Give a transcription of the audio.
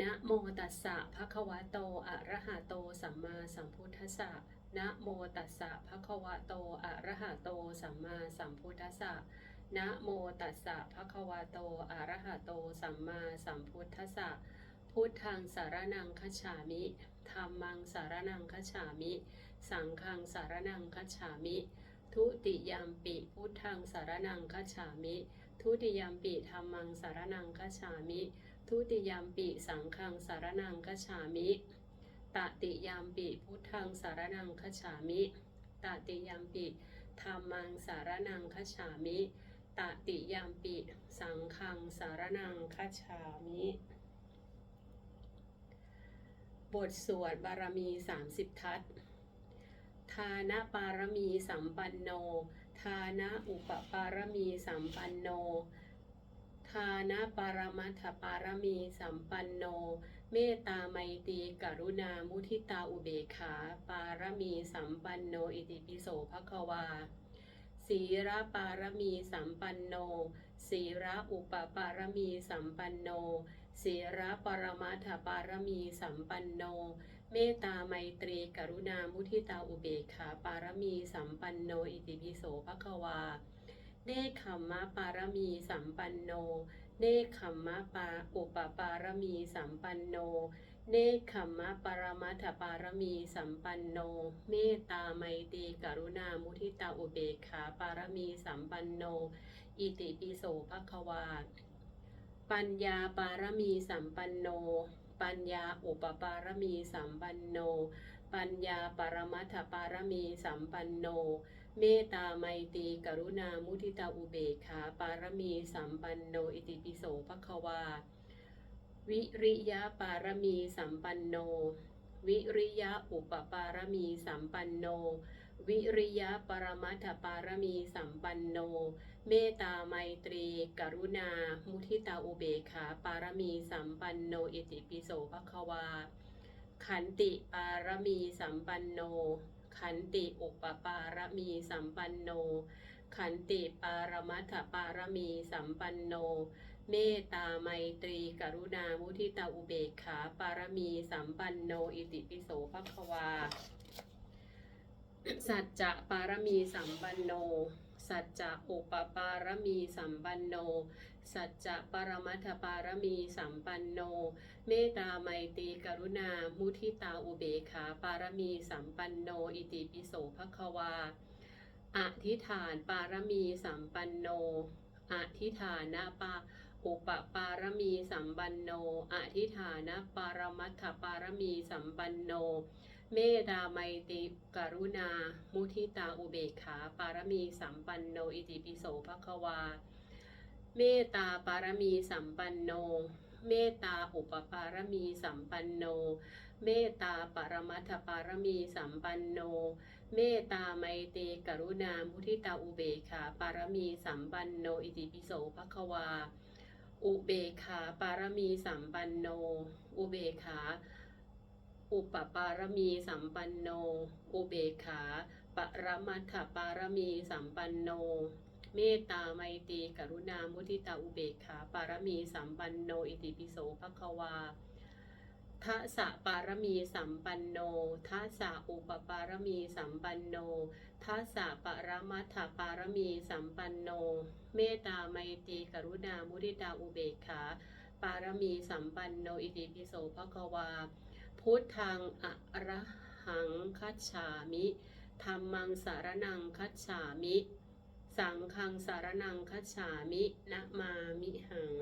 นะโมตัสสะภะคะวะโต อะระหะโต สัมมาสัมพุทธัสสะนะโมตัสสะภะคะวะโต อะระหะโต สัมมาสัมพุทธัสสะนะโมตัสสะภะคะวะโต อะระหะโต สัมมาสัมพุทธัสสะพุทธังสารนังคัจฉามิธัมมังสารนังคัจฉามิ สังฆังสารนังคัจฉามิ ทุติยามปิพุทธังสารนังคัจฉามิ ทุติยามปิธัมมังสารนังคัจฉามิ ทุติยามปิสังฆังสารนังคฉามิตติยามปิพุทธังสารนังคฉามิตติยามปิธัมมังสารนังคฉามิตติยามปิสังฆังสารนังคฉามิ บทสวดบารมี 30 ทัศทานะปารมีสัมปันโน ทานะอุปปารมีสัมปันโน ทานะปารมัตถปารมีสัมปันโน เมตตาไมตรีกรุณามุทิตาอุเบกขาปารมีสัมปันโนอิติปิโสภควาศีระปารมีสัมปันโนศีระอุปปารมีสัมปันโนศีระปรมัถปารมีสัมปันโนเมตตาไมตรีกรุณามุทิตาอุเบกขาปารมีสัมปันโนอิติปิโสภควา เนคขมมะปารมีสัมปันโน เนคขมมะปาอุปปารมีสัมปันโน เนคขมมะปรมัตถปารมีสัมปันโน เมตตาไมตรีกรุณามุทิตาอุเบกขาปารมีสัมปันโน อิติปิโสภควา ปัญญาปารมีสัมปันโน ปัญญาอุปปารมีสัมปันโน ปัญญาปรมัตถปารมีสัมปันโน เมตตาไมตรีกรุณามุทิตาอุเบกขาปารมีสัมปันโนอิติปิโสภควา วิริยะปารมีสัมปันโน วิริยะอุปปารมีสัมปันโน วิริยะปรมัตถปารมีสัมปันโน เมตตาไมตรี กรุณา มุทิตาอุเบกขาปารมีสัมปันโนอิติปิโสภควา ขันติปารมีสัมปันโน ขันติอุปปารมีสัมปันโน ขันติปารมัตถปารมีสัมปันโน เมตตาไมตรีกรุณามุทิตาอุเบกขาปารมีสัมปันโน อิติปิโสภควา สัจจะปารมีสัมปันโน สัจจะอุปปารมีสัมปันโน สัจจะปรมัตถปารมีสัมปันโน เมตตาไมตรีกรุณา มุทิตาอุเบกขาปารมีสัมปันโน อิติปิโสภควา อธิฐานปารมีสัมปันโน อธิฐานะปาอุปปารมีสัมปันโน อธิฐานะปารมัตถปารมีสัมปันโน เมตตาไมตรีกรุณา มุทิตาอุเบกขา ปารมีสัมปันโนอิติปิโสภควา เมตตาปารมีสัมปันโน เมตตาอุปปารมีสัมปันโน เมตตาปรมัตถปารมีสัมปันโน เมตตาไมตรีกรุณา มุทิตาอุเบกขา ปารมีสัมปันโนอิติปิโสภควา อุเบกขาปารมีสัมปันโน อุเบกขา อุปปารมีสัมปันโน อุเบขา ปรมัตถปารมีสัมปันโน เมตตาไมตรีกรุณามุทิตาอุเบกขา ปารมีสัมปันโน อิติปิโสภควาทัสสะปารมีสัมปันโนทัสสะอุปปารมีสัมปันโนทัสสะปรมัตถปารมีสัมปันโน เมตตาไมตรีกรุณามุทิตาอุเบกขา ปารมีสัมปันโน อิติปิโสภควา พุทธังอะระหังคัจฉามิธรรมังสารนังคัจฉามิ สังฆังสารนังคัจฉามินะมามิหัง